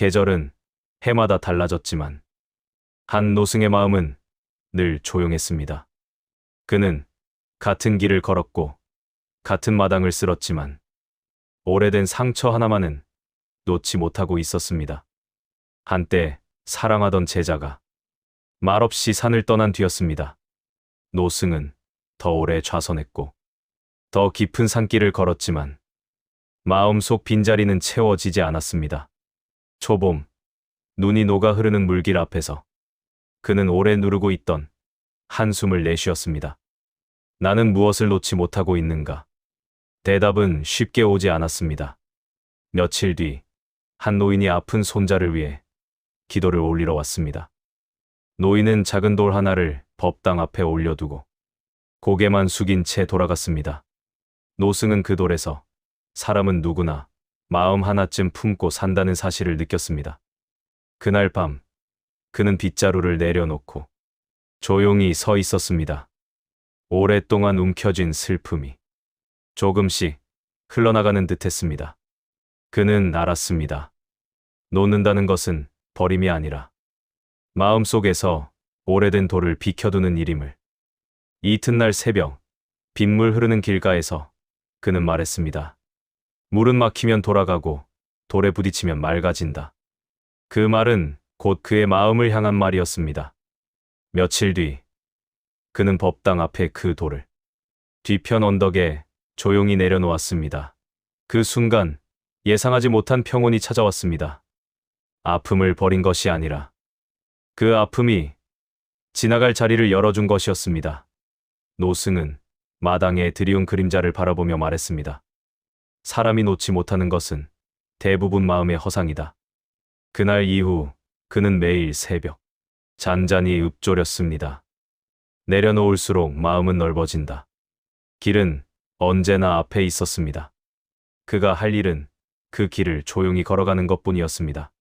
계절은 해마다 달라졌지만 한 노승의 마음은 늘 조용했습니다. 그는 같은 길을 걸었고 같은 마당을 쓸었지만 오래된 상처 하나만은 놓지 못하고 있었습니다. 한때 사랑하던 제자가 말없이 산을 떠난 뒤였습니다. 노승은 더 오래 좌선했고 더 깊은 산길을 걸었지만 마음속 빈자리는 채워지지 않았습니다. 초봄, 눈이 녹아 흐르는 물길 앞에서 그는 오래 누르고 있던 한숨을 내쉬었습니다. 나는 무엇을 놓지 못하고 있는가? 대답은 쉽게 오지 않았습니다. 며칠 뒤, 한 노인이 아픈 손자를 위해 기도를 올리러 왔습니다. 노인은 작은 돌 하나를 법당 앞에 올려두고 고개만 숙인 채 돌아갔습니다. 노승은 그 돌에서 사람은 누구나 마음 하나쯤 품고 산다는 사실을 느꼈습니다. 그날 밤, 그는 빗자루를 내려놓고 조용히 서 있었습니다. 오랫동안 움켜쥔 슬픔이 조금씩 흘러나가는 듯 했습니다. 그는 알았습니다. 놓는다는 것은 버림이 아니라 마음속에서 오래된 돌을 비켜두는 일임을. 이튿날 새벽, 빗물 흐르는 길가에서 그는 말했습니다. 물은 막히면 돌아가고 돌에 부딪히면 맑아진다. 그 말은 곧 그의 마음을 향한 말이었습니다. 며칠 뒤, 그는 법당 앞에 그 돌을 뒤편 언덕에 조용히 내려놓았습니다. 그 순간 예상하지 못한 평온이 찾아왔습니다. 아픔을 버린 것이 아니라 그 아픔이 지나갈 자리를 열어준 것이었습니다. 노승은 마당에 드리운 그림자를 바라보며 말했습니다. 사람이 놓지 못하는 것은 대부분 마음의 허상이다. 그날 이후 그는 매일 새벽 잔잔히 읊조렸습니다. 내려놓을수록 마음은 넓어진다. 길은 언제나 앞에 있었습니다. 그가 할 일은 그 길을 조용히 걸어가는 것 뿐이었습니다.